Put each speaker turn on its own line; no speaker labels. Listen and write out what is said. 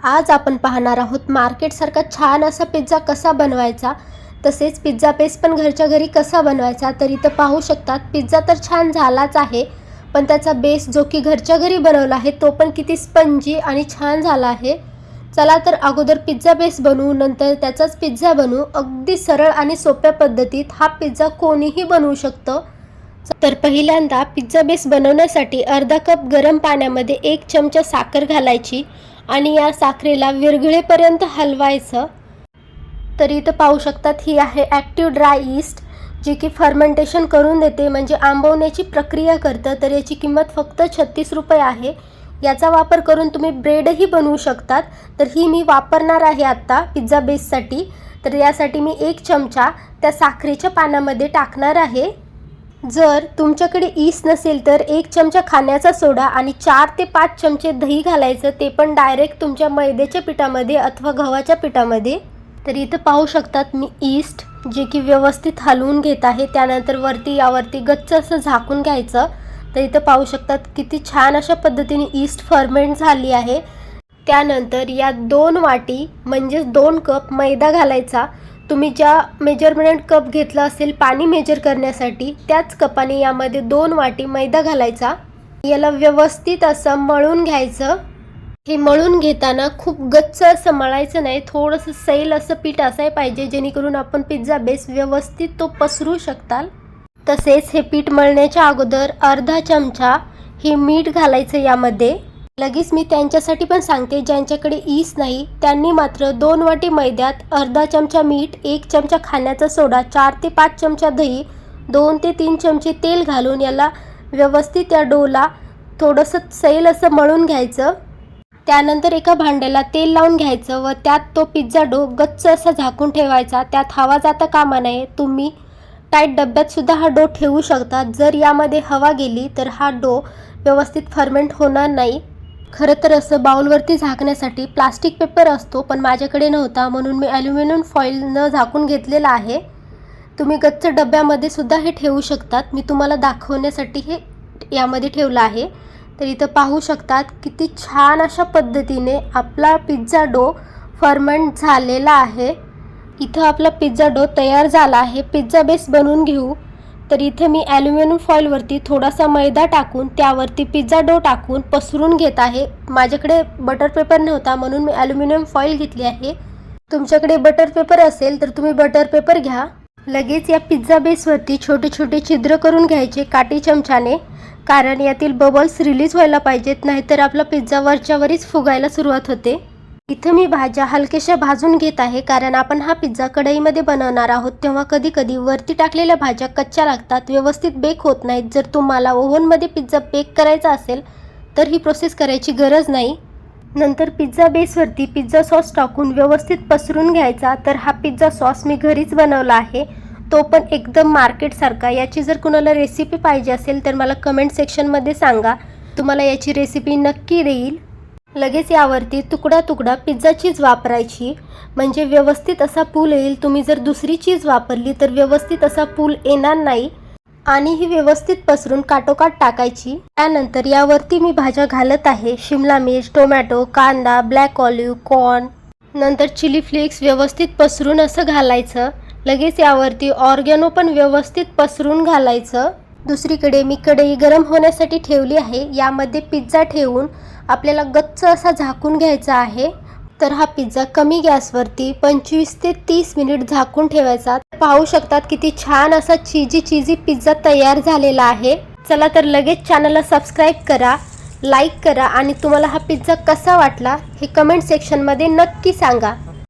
आज आपण पाहणार आहोत मार्केटसारखा छान असा पिझ्झा कसा बनवायचा तसेच पिझ्झा बेस पण घरच्या घरी कसा बनवायचा तर इथं पाहू शकतात पिझ्झा तर छान झालाच आहे पण त्याचा बेस जो की घरच्या घरी बनवला आहे तो पण किती स्पंजी आणि छान झाला आहे. चला तर अगोदर पिझ्झा बेस बनवू नंतर त्याचाच पिझ्झा बनवू. अगदी सरळ आणि सोप्या पद्धतीत हा पिझ्झा कोणीही बनवू शकतं. तर पहिल्यांदा पिझ्झा बेस बनवण्यासाठी अर्धा कप गरम पाण्यामध्ये एक चमचा साखर घालायची. आणि या साखरेला विरघळेपर्यंत हलवायचं. तर इथं पाहू शकतात ही आहे ॲक्टिव्ह ड्राय ईस्ट जी की फर्मेंटेशन करून देते म्हणजे आंबवण्याची प्रक्रिया करतं. तर याची किंमत फक्त छत्तीस रुपये आहे. याचा वापर करून तुम्ही ब्रेडही बनवू शकतात. तर ही मी वापरणार आहे आत्ता पिझ्झा बेससाठी. तर यासाठी मी एक चमचा त्या साखरेच्या पानामध्ये टाकणार आहे. जर तुमच्याकडे ईस्ट नसेल तर एक चमचा खाण्याचा सोडा आणि चार ते पाच चमचे दही घालायचं ते पण डायरेक्ट तुमच्या मैद्याच्या पिठामध्ये अथवा गव्हाच्या पिठामध्ये. तर इथं पाहू शकतात मी ईस्ट जे की व्यवस्थित हलवून घेत आहे. त्यानंतर वरती यावरती गच्च असं झाकून घ्यायचं. तर इथं पाहू शकतात किती छान अशा पद्धतीने ईस्ट फर्मेंट झाली आहे. त्यानंतर या दोन वाटी म्हणजेच दोन कप मैदा घालायचा. तुम्ही ज्या मेजरमेंट कप घेतला असेल पाणी मेजर करण्यासाठी त्याच कपाने यामध्ये दोन वाटी मैदा घालायचा. याला व्यवस्थित असं मळून घ्यायचं. हे मळून घेताना खूप गच्च असं मळायचं नाही थोडंसं सैल असं पीठ असाय पाहिजे जेणेकरून आपण पिझ्झा बेस व्यवस्थित तो पसरू शकताल. तसेच हे पीठ मळण्याच्या अगोदर अर्धा चमचा हे मीठ घालायचं यामध्ये. लगेच मी त्यांच्यासाठी पण सांगते ज्यांच्याकडे ईस नाही त्यांनी मात्र दोन वाटी मैद्यात अर्धा चमचा मीठ एक चमचा खाण्याचा सोडा चार ते पाच चमचा दही दोन ते तीन चमचे तेल घालून याला व्यवस्थित या डोला थोडंसं सैल असं मळून घ्यायचं. त्यानंतर एका भांड्याला तेल लावून घ्यायचं व त्यात तो पिझ्झा डो गच्च असा झाकून ठेवायचा. त्यात हवा जाता कामा नये. तुम्ही टाईट डब्यात सुद्धा हा डो ठेवू शकता. जर यामध्ये हवा गेली तर हा डो व्यवस्थित फर्मेंट होणार नाही. खरं तर असं बाउलवरती झाकण्यासाठी प्लास्टिक पेपर असतो पण माझ्याकडे नव्हता म्हणून मी ॲल्युमिनियम फॉईलनं झाकून घेतलेला आहे. तुम्ही गच्च डब्यामध्ये सुद्धा हे ठेवू शकतात. मी तुम्हाला दाखवण्यासाठी हे यामध्ये ठेवलं आहे. तर इथं पाहू शकतात किती छान अशा पद्धतीने आपला पिझ्झा डो फर्मेंट झालेला आहे. इथं आपला पिझ्झा डो तयार झाला आहे. पिझ्झा बेस बनवून घेऊ. तर इथे मी ॲल्युमिनियम फॉईलवरती थोडासा मैदा टाकून त्यावरती पिझ्झा डो टाकून पसरून घेत आहे. माझ्याकडे बटर पेपर नव्हता म्हणून मी ॲल्युमिनियम फॉईल घेतली आहे. तुमच्याकडे बटर पेपर असेल तर तुम्ही बटर पेपर घ्या. लगेच या पिझ्झा बेसवरती छोटे छोटे छिद्र करून घ्यायचे काठी चमच्याने कारण यातील बबल्स रिलीज व्हायला पाहिजेत नाहीतर आपला पिझ्झा वरच्यावरच फुगायला सुरुवात होते. इथं मी भाज्या हलकेशा भाजून घेत आहे कारण आपण हा पिझ्झा कढईमध्ये बनवणार आहोत तेव्हा कधी कधी वरती टाकलेल्या भाज्या कच्च्या लागतात व्यवस्थित बेक होत नाहीत. जर तुम्हाला ओव्हनमध्ये पिझ्झा बेक करायचा असेल तर ही प्रोसेस करायची गरज नाही. नंतर पिझ्झा बेसवरती पिझ्झा सॉस टाकून व्यवस्थित पसरून घ्यायचा तर हा पिझ्झा सॉस मी घरीच बनवला आहे. तो पण एकदम मार्केटसारखा याची जर कुणाला रेसिपी पाहिजे असेल तर मला कमेंट सेक्शनमध्ये सांगा. तुम्हाला याची रेसिपी नक्की देईल. लगेच यावरती तुकडा तुकडा पिझ्झा चीज वापरायची. म्हणजे व्यवस्थित असा पूल येईल. तुम्ही जर दुसरी चीज वापरली तर व्यवस्थित असा पूल येणार नाही. आणि ही व्यवस्थित पसरून काटोकाट टाकायची. त्यानंतर यावरती मी भाज्या घालत आहे. शिमला मिर्च टोमॅटो कांदा ब्लॅक ऑलिव्ह कॉर्न नंतर चिली फ्लेक्स व्यवस्थित पसरून असं घालायचं. लगेच यावरती ऑर्गॅनो पण व्यवस्थित पसरून घालायचं. दुसरीकडे मी कढई गरम होण्यासाठी ठेवली आहे. यामध्ये पिझ्झा ठेवून आपल्याला गच्च असा झाकून घ्यायचा आहे. तर हा पिझ्झा कमी गॅसवरती पंचवीस ते तीस मिनिट झाकून ठेवायचा. पाहू शकतात किती छान असा चीजी चीजी पिझ्झा तयार झालेला आहे. चला तर लगेच चॅनलला सबस्क्राईब करा लाईक करा आणि तुम्हाला हा पिझ्झा कसा वाटला हे कमेंट सेक्शनमध्ये नक्की सांगा.